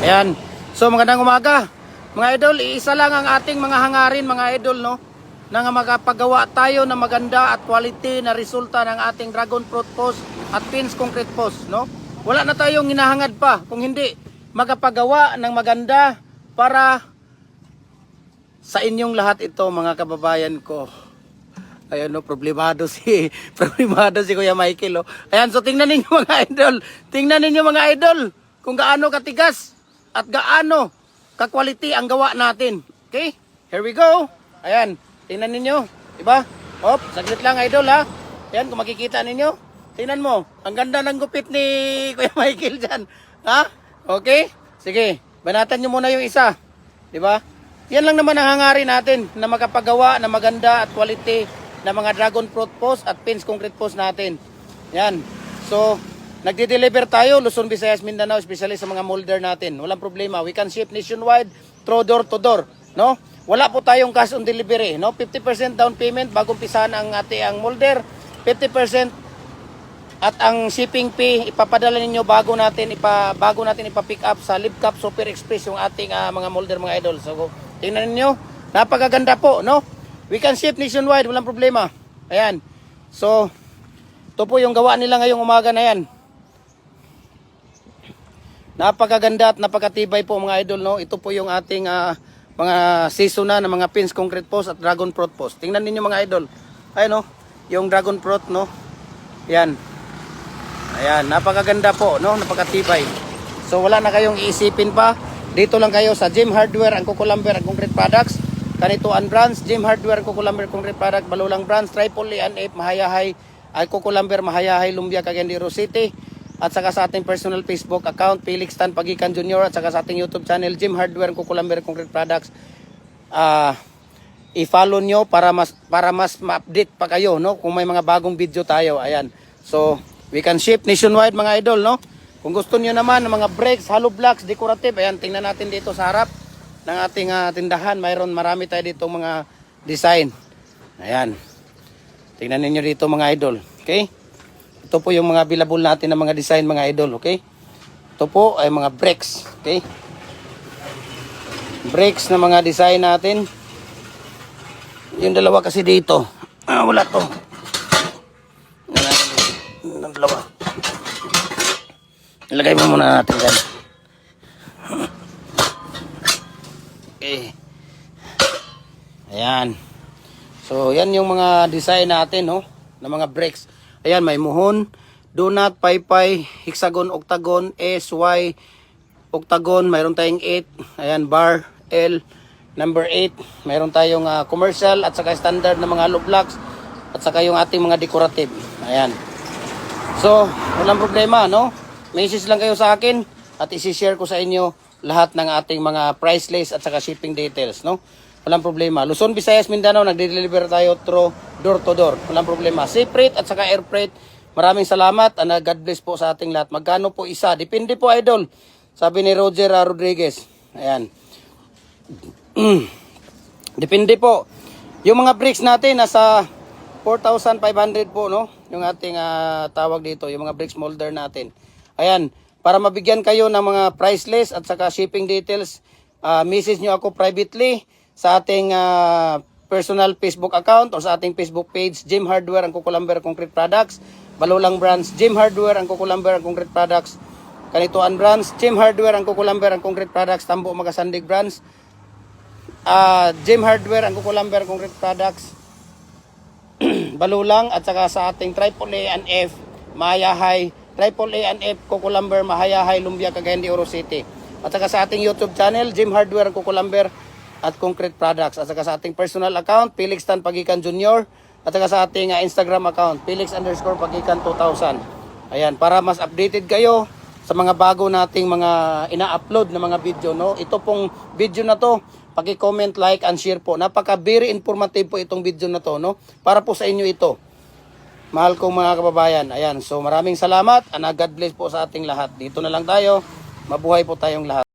Ayan. So magandang umaga. Mga idol, iisa lang ang ating mga hangarin mga idol no na makapagawa tayo ng maganda at quality na resulta ng ating dragon fruit post at pins concrete post no. Wala na tayong hinahangad pa kung hindi magapagawa ng maganda para sa inyong lahat ito mga kababayan ko. Ayan no, problemado si problemado si Kuya Michael oh. Ayan, so tingnan ninyo mga idol. Tingnan ninyo mga idol kung gaano katigas at gaano ka-quality ang gawa natin. Okay? Here we go. Ayan, tingnan ninyo, 'di ba? Hop, saglit lang idol ha. Ayan, kung makikita ninyo, tingnan mo. Ang ganda ng gupit ni Kuya Michael diyan. Ha? Okay? Sige, banatan nyo muna yung isa. 'Di ba? Yan lang naman ang hangarin natin na makapagawa na maganda at quality na mga dragon fruit post at pins concrete post natin. Yan. So, nagde-deliver tayo Luzon, Visayas, Mindanao, especially sa mga molder natin. Walang problema. We can ship nationwide through door to door, no? Wala po tayong cash on delivery, no? 50% down payment bago umpisahan ang ate ang molder. 50% at ang shipping fee ipapadala ninyo bago natin ipa bago natin ipa-pick up sa Libcap Super Express yung ating ah, mga molder mga idol. So tingnan niyo, napakaganda po, no? We can ship nationwide, walang problema. Ayan. So ito po yung gawa nila ngayong umaga na yan. Napakaganda at napakatibay po mga idol, no? Ito po yung ating ah, mga season na ng mga pins, concrete post at dragon fruit post. Tingnan ninyo mga idol. Ayun, no? Yung dragon fruit, no? Yan. Ayan, napakaganda po, no? Napakatibay. So wala na kayong iisipin pa. Dito lang kayo sa Jim Hardware, ang Kukulamber, ang concrete products. Kanituan Brands, Jim Hardware, Kukulamber, concrete product, Balulang Brands, Triple A and F, Mahayahay, ay Kukulamber, Mahayahay, Lumbia, Oro City. At saka sa ating personal Facebook account, Felix Tan Pagikan Jr. At saka sa ating YouTube channel, Jim Hardware, Kukulamber, concrete products. Ah, i-follow nyo para mas para mas ma-update pa kayo no? Kung may mga bagong video tayo ayan. So we can ship nationwide mga idol no? Kung gusto niyo naman ng mga brakes hollow blocks decorative ayan tingnan natin dito sa harap ng ating ah, tindahan. Mayroon marami tayo dito mga design. Ayan. Tingnan niyo dito mga idol. Okay ito po yung mga available natin ng mga design mga idol okay ito po ay mga brakes okay brakes na mga design natin yung dalawa kasi dito. Ah, wala to. Yung dalawa. Ilagay mo muna natin dyan. Okay. Ayan. So, yan yung mga design natin, no? Na mga brakes. Ayan, may muhon, donut, paypay, hexagon, octagon, S, Y, octagon, mayroon tayong 8, ayan, bar, L, number 8, mayroon tayong ah, commercial at saka standard na mga hollow blocks at saka yung ating mga decorative. Ayan. So, walang problema, no? Message lang kayo sa akin at isi-share ko sa inyo lahat ng ating mga price list at saka shipping details, no? Walang problema. Luzon, Visayas, Mindanao, nagde-deliver tayo through door to door. Walang problema. Safe freight at saka air freight. Maraming salamat uh, God bless po sa ating lahat. Magkano po isa? Depende po, idol. Sabi ni Roger uh, Rodriguez. Ayan. Depende po. Yung mga bricks natin nasa 4,500 po no. Yung ating ah, tawag dito, yung mga bricks molder natin. Ayan, para mabigyan kayo ng mga price list at saka shipping details, ah, message nyo ako privately sa ating ah, personal Facebook account o sa ating Facebook page, Jim Hardware ang Kukulamber Concrete Products, Balulang Brands, Jim Hardware ang Kukulamber ang Concrete Products, Kanituan Brands, Jim Hardware ang Kukulamber ang Concrete Products, Tambo Magasandig Brands, ah Jim Hardware ang Kukulamber Concrete Products. Balulang at saka sa ating Triple A and F Mahayahay Triple A and F Kukulamber Mahayahay Lumbia Cagayan de Oro City. At saka sa ating YouTube channel Jim Hardware Kukulamber at Concrete Products. At saka sa ating personal account Felix Tan Pagikan Jr. at saka sa ating ah, Instagram account Felix underscore Pagikan 2000 ayan para mas updated kayo sa mga bago nating mga ina-upload na mga video no? Ito pong video na to paki-comment like and share po. Napaka very informative po itong video na to no? Para po sa inyo ito mahal kong mga kababayan. Ayan so maraming salamat. And God bless po sa ating lahat. Dito na lang tayo. Mabuhay po tayong lahat